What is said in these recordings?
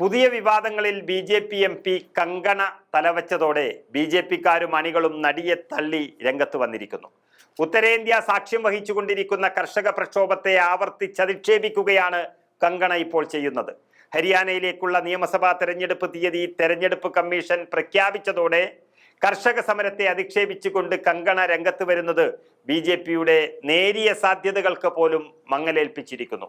പുതിയ വിവാദങ്ങളിൽ B J P M P Kangana തലവച്ചതോടെ B J പിക്കാരും അണികളും നടിയെ തള്ളി രംഗത്ത് വന്നിരിക്കുന്നു. ഉത്തരേന്ത്യ സാക്ഷ്യം വഹിച്ചുകൊണ്ടിരിക്കുന്ന കർഷക പ്രക്ഷോഭത്തെ ആവർത്തിച്ചധിക്ഷേപിക്കുകയാണ് കങ്കണ ഇപ്പോൾ ചെയ്യുന്നത്. ഹരിയാനയിലേക്കുള്ള നിയമസഭാ തെരഞ്ഞെടുപ്പ് തീയതി തെരഞ്ഞെടുപ്പ് കമ്മീഷൻ പ്രഖ്യാപിച്ചതോടെ കർഷക സമരത്തെ അധിക്ഷേപിച്ചുകൊണ്ട് കങ്കണ രംഗത്ത് വരുന്നത് ബി ജെ പിയുടെ നേരിയ സാധ്യതകൾക്ക് പോലും മങ്ങലേൽപ്പിച്ചിരിക്കുന്നു.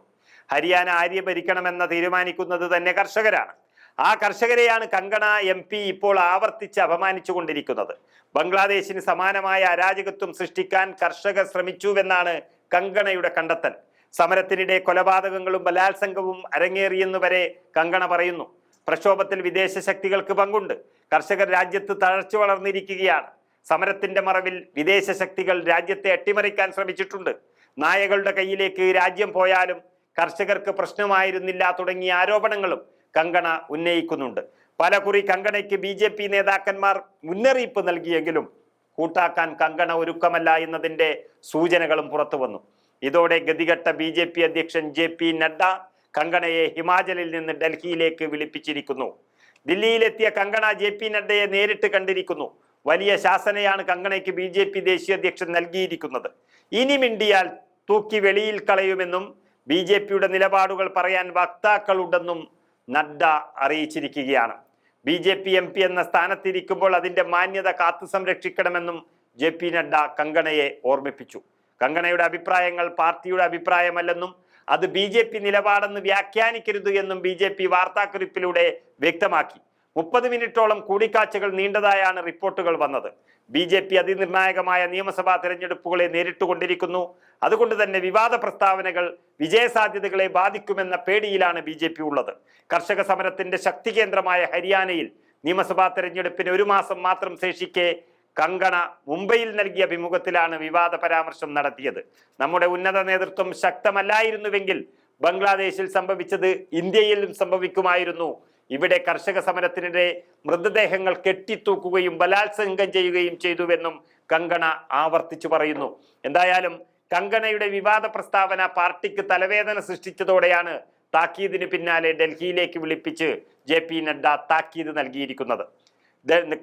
ഹരിയാന ആര്യ ഭരിക്കണമെന്ന് തീരുമാനിക്കുന്നത് തന്നെ കർഷകരാണ്. ആ കർഷകരെയാണ് കങ്കണ എം പി ഇപ്പോൾ ആവർത്തിച്ച് അപമാനിച്ചുകൊണ്ടിരിക്കുന്നത്. ബംഗ്ലാദേശിന് സമാനമായ അരാജകത്വം സൃഷ്ടിക്കാൻ കർഷകർ ശ്രമിച്ചുവെന്നാണ് കങ്കണയുടെ കണ്ടെത്തൽ. സമരത്തിനിടെ കൊലപാതകങ്ങളും ബലാത്സംഗവും അരങ്ങേറിയെന്ന് വരെ കങ്കണ പറയുന്നു. പ്രക്ഷോഭത്തിൽ വിദേശ ശക്തികൾക്ക് പങ്കുണ്ട്. കർഷകർ രാജ്യത്ത് തഴച്ചു വളർന്നിരിക്കുകയാണ്. സമരത്തിന്റെ മറവിൽ വിദേശ ശക്തികൾ രാജ്യത്തെ അട്ടിമറിക്കാൻ ശ്രമിച്ചിട്ടുണ്ട്. നായകളുടെ കയ്യിലേക്ക് രാജ്യം പോയാലും കർഷകർക്ക് പ്രശ്നമായിരുന്നില്ല തുടങ്ങിയ ആരോപണങ്ങളും കങ്കണ ഉന്നയിക്കുന്നുണ്ട്. പലകുറി കങ്കണയ്ക്ക് ബി ജെ പി നേതാക്കന്മാർ മുന്നറിയിപ്പ് നൽകിയെങ്കിലും കൂട്ടാക്കാൻ കങ്കണ ഒരുക്കമല്ല എന്നതിന്റെ സൂചനകളും പുറത്തു വന്നു. ഇതോടെ ഗതികെട്ട ബി ജെ പി അധ്യക്ഷൻ ജെ പി നഡ്ഡ കങ്കണയെ ഹിമാചലിൽ നിന്ന് ഡൽഹിയിലേക്ക് വിളിപ്പിച്ചിരിക്കുന്നു. ദില്ലിയിലെത്തിയ കങ്കണ ജെ പി നഡ്ഡയെ നേരിട്ട് കണ്ടിരിക്കുന്നു. വലിയ ശാസനയാണ് കങ്കണയ്ക്ക് ബി ജെ പി ദേശീയ അധ്യക്ഷൻ നൽകിയിരിക്കുന്നത്. ഇനി മിണ്ടിയാൽ തൂക്കി വെളിയിൽ കളയുമെന്നും ബി ജെ പിയുടെ നിലപാടുകൾ പറയാൻ വക്താക്കളുണ്ടെന്നും Nadda അറിയിച്ചിരിക്കുകയാണ്. B J P M P എന്ന സ്ഥാനത്തിരിക്കുമ്പോൾ അതിന്റെ മാന്യത കാത്തു സംരക്ഷിക്കണമെന്നും ജെ പി നഡ്ഡ കങ്കണയെ ഓർമ്മിപ്പിച്ചു. കങ്കണയുടെ അഭിപ്രായങ്ങൾ പാർട്ടിയുടെ അഭിപ്രായമല്ലെന്നും അത് ബി ജെ പി നിലപാടെന്ന് വ്യാഖ്യാനിക്കരുത് എന്നും ബി ജെ പി വാർത്താക്കുറിപ്പിലൂടെ വ്യക്തമാക്കി. മുപ്പത് മിനിറ്റോളം കൂടിക്കാഴ്ചകൾ നീണ്ടതായാണ് റിപ്പോർട്ടുകൾ വന്നത്. ബി ജെ പി അതിനിർണായകമായ നിയമസഭാ തെരഞ്ഞെടുപ്പുകളെ നേരിട്ടുകൊണ്ടിരിക്കുന്നു. അതുകൊണ്ട് തന്നെ വിവാദ പ്രസ്താവനകൾ വിജയസാധ്യതകളെ ബാധിക്കുമെന്ന പേടിയിലാണ് ബി ജെ പി ഉള്ളത്. കർഷക സമരത്തിന്റെ ശക്തി കേന്ദ്രമായ ഹരിയാനയിൽ നിയമസഭാ തെരഞ്ഞെടുപ്പിന് ഒരു മാസം മാത്രം ശേഷിക്കെ കങ്കണ മുംബൈയിൽ നൽകിയ അഭിമുഖത്തിലാണ് വിവാദ പരാമർശം നടത്തിയത്. നമ്മുടെ ഉന്നത നേതൃത്വം ശക്തമല്ലായിരുന്നുവെങ്കിൽ ബംഗ്ലാദേശിൽ സംഭവിച്ചത് ഇന്ത്യയിലും സംഭവിക്കുമായിരുന്നു. ഇവിടെ കർഷക സമരത്തിനിടെ മൃതദേഹങ്ങൾ കെട്ടിത്തൂക്കുകയും ബലാത്സംഗം ചെയ്യുകയും ചെയ്തുവെന്നും കങ്കണ ആവർത്തിച്ചു പറയുന്നു. എന്തായാലും കങ്കണയുടെ വിവാദ പ്രസ്താവന പാർട്ടിക്ക് തലവേദന സൃഷ്ടിച്ചതോടെയാണ് താക്കീതിന് പിന്നാലെ ഡൽഹിയിലേക്ക് വിളിപ്പിച്ച് ജെ പി നഡ്ഡ താക്കീത് നൽകിയിരിക്കുന്നത്.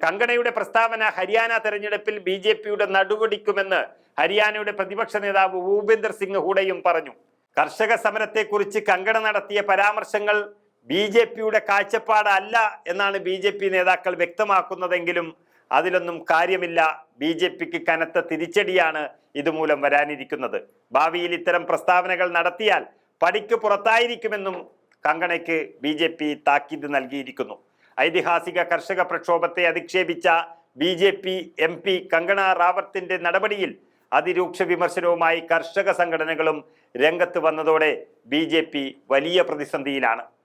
കങ്കണയുടെ പ്രസ്താവന ഹരിയാന തെരഞ്ഞെടുപ്പിൽ ബി ജെ പിയുടെ നടുപടിക്കുമെന്ന് ഹരിയാനയുടെ പ്രതിപക്ഷ നേതാവ് ഭൂപേന്ദർ സിംഗ് ഹൂഡയും പറഞ്ഞു. കർഷക സമരത്തെക്കുറിച്ച് കങ്കണ നടത്തിയ പരാമർശങ്ങൾ ബി ജെ പിയുടെ കാഴ്ചപ്പാടല്ല എന്നാണ് ബി ജെ പി നേതാക്കൾ വ്യക്തമാക്കുന്നതെങ്കിലും അതിലൊന്നും കാര്യമില്ല. ബി ജെ പിക്ക് കനത്ത തിരിച്ചടിയാണ് ഇതുമൂലം വരാനിരിക്കുന്നത്. ഭാവിയിൽ ഇത്തരം പ്രസ്താവനകൾ നടത്തിയാൽ പടിക്ക് പുറത്തായിരിക്കുമെന്നും കങ്കണയ്ക്ക് ബി ജെ പി താക്കീത് നൽകിയിരിക്കുന്നു. ഐതിഹാസിക കർഷക പ്രക്ഷോഭത്തെ അധിക്ഷേപിച്ച B J P M P Kangana റാവത്തിന്റെ നടപടിയിൽ അതിരൂക്ഷ വിമർശനവുമായി കർഷക സംഘടനകളും രംഗത്ത് വന്നതോടെ ബി വലിയ പ്രതിസന്ധിയിലാണ്.